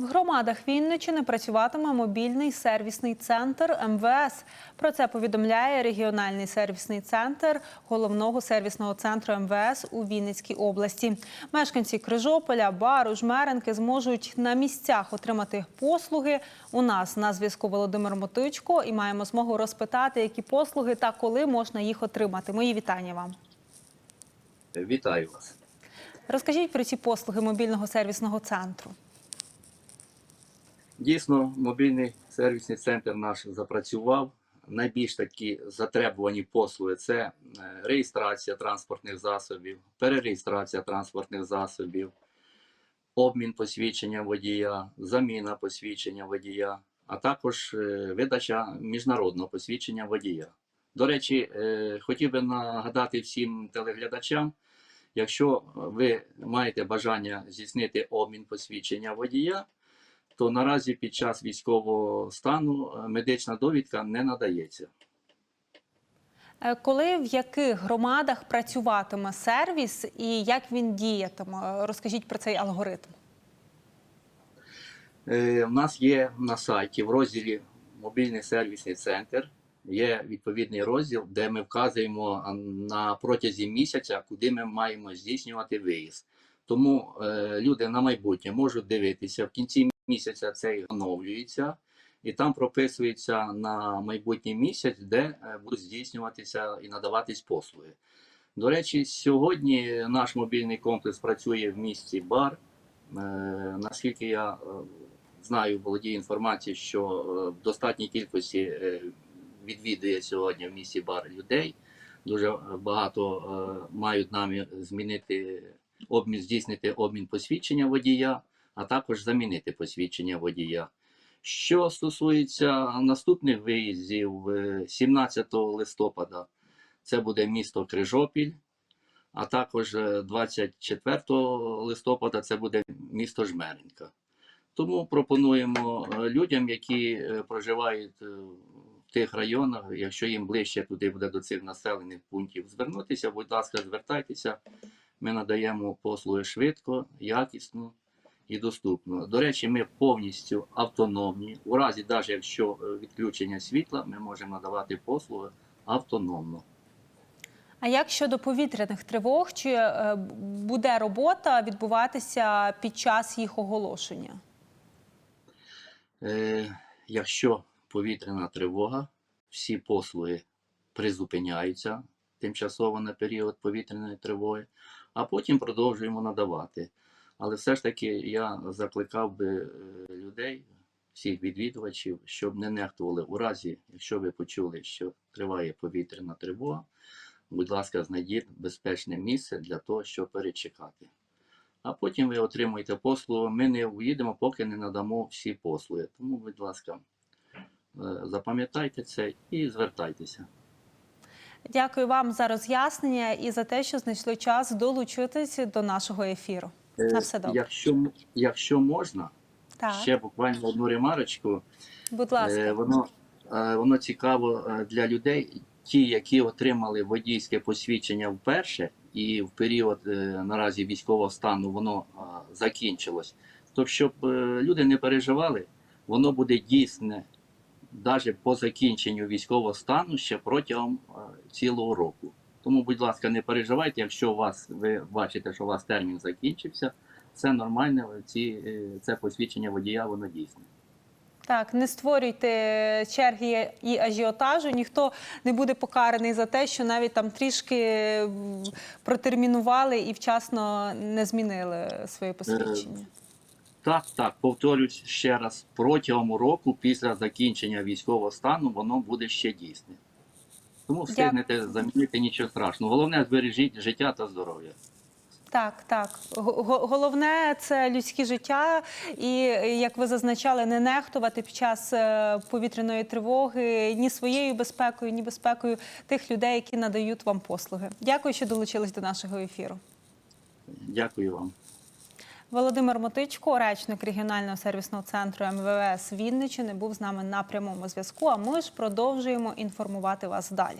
В громадах Вінничини працюватиме мобільний сервісний центр МВС. Про це повідомляє регіональний сервісний центр головного сервісного центру МВС у Вінницькій області. Мешканці Крижополя, Бару, Жмеренки зможуть на місцях отримати послуги. У нас на зв'язку Володимир Мотичко і маємо змогу розпитати, які послуги та коли можна їх отримати. Мої вітання вам. Вітаю вас. Розкажіть про ці послуги мобільного сервісного центру. Дійсно, мобільний сервісний центр наш запрацював. Найбільш такі затребувані послуги це е, реєстрація транспортних засобів, перереєстрація транспортних засобів, обмін посвідчення водія, заміна посвідчення водія, а також е, видача міжнародного посвідчення водія. До речі, е, хотів би нагадати всім телеглядачам, якщо ви маєте бажання здійснити обмін посвідчення водія, то наразі під час військового стану е, медична довідка не надається. Е, Коли в яких громадах працюватиме сервіс і як він діятиме? Розкажіть про цей алгоритм. Е, У нас є на сайті в розділі Мобільний сервісний центр. Є відповідний розділ, де ми вказуємо на протязі місяця, куди ми маємо здійснювати виїзд. Тому е, люди на майбутнє можуть дивитися в кінці місяця це оновлюється, і там прописується на майбутній місяць, де е, будуть здійснюватися і надаватись послуги. До речі, сьогодні наш мобільний комплекс працює в місті Бар. Е, наскільки я е, знаю, володію інформацією, що в достатній кількості відвідує сьогодні в місті бар людей. Дуже багато мають намір змінити обмін, здійснити обмін посвідчення водія, а також замінити посвідчення водія. Що стосується наступних виїздів, е, 17 листопада це буде місто Крижопіль, а також е, 24 листопада це буде місто Жмеренка. Тому пропонуємо е, людям, які е, проживають е, в тих районах, якщо їм ближче туди буде до цих населених пунктів, звернутися, будь ласка, звертайтеся. Ми надаємо послуги швидко, якісно і доступно. До речі, ми повністю автономні. У разі, навіть якщо е, відключення світла, ми можемо надавати послуги автономно. А як щодо повітряних тривог, чи е, буде робота відбуватися під час їх оголошення? Е, якщо повітряна тривога, всі послуги призупиняються тимчасово на період повітряної тривоги, а потім продовжуємо надавати. Але все ж таки я закликав би е, людей, всіх відвідувачів, щоб не нехтували у разі, якщо ви почули, що триває повітряна тривога, будь ласка, знайдіть безпечне місце для того, щоб перечекати. А потім ви отримуєте послугу. Ми не уїдемо, поки не надамо всі послуги. Тому, будь ласка, е, запам'ятайте це і звертайтеся. Дякую вам за роз'яснення і за те, що знайшли час долучитись до нашого ефіру. Е, На все добре. Якщо, якщо можна, Так, ще буквально одну ремарочку. будь Е, ласка. Воно, е, воно цікаво для людей, ті, які отримали водійське посвідчення вперше, і в період наразі військового стану воно закінчилось. То щоб люди не переживали, воно буде дійсне навіть по закінченню військового стану ще протягом цілого року. Тому, будь ласка, не переживайте, якщо у вас ви бачите, що у вас термін закінчився, це нормально. Ці, е, це посвідчення водія, воно дійсне. Так, не створюйте черги і ажіотажу. Ніхто не буде покараний за те, що навіть там трішки протермінували і вчасно не змінили своє посвідчення. Так, так, повторюсь ще раз, протягом року після закінчення військового стану воно буде ще дійсне. Тому встигнете замінити нічого страшного. Головне збережіть життя та здоров'я. Так, так. Го- го- Головне це людське життя, і як ви зазначали, не нехтувати під час е, повітряної тривоги ні своєю безпекою, ні безпекою тих людей, які надають вам послуги. Дякую, що долучились до нашого ефіру. Дякую вам. Володимир Мотичко, речник регіонального сервісного центру МВС Вінничини, був з нами на прямому зв'язку. А ми ж продовжуємо інформувати вас далі.